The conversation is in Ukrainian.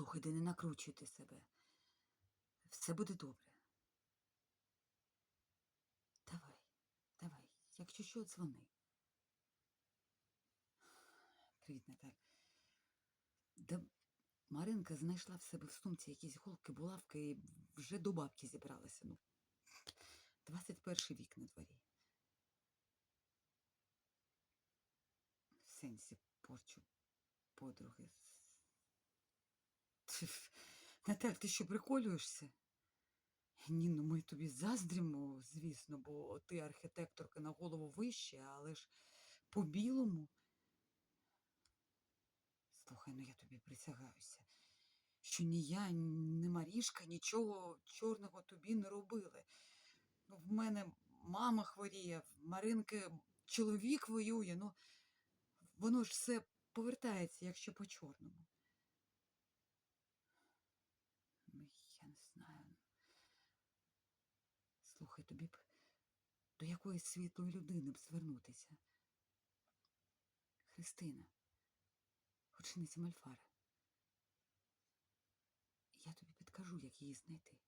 Слухайте, не накручуйте себе. Все буде добре. Давай, давай, якщо що, дзвони. Привіт, Наталь. Да Маринка знайшла в себе в сумці якісь голки, булавки і вже до бабки зібралася. Ну, 21 вік на дворі. В сенсі порчу подруги. Наталь, ти що приколюєшся? Ні, ну ми тобі заздримо, звісно, бо ти архітекторка на голову вище, але ж по-білому. Слухай, ну я тобі присягаюся, що ні я, ні Марішка нічого чорного тобі не робили. Ну, в мене мама хворіє, в Маринки чоловік воює, ну воно ж все повертається, якщо по-чорному. Ну, я не знаю. Слухай, тобі б до якоїсь світлої людини б звернутися. Христина, учениця Мальфара. Я тобі підкажу, як її знайти.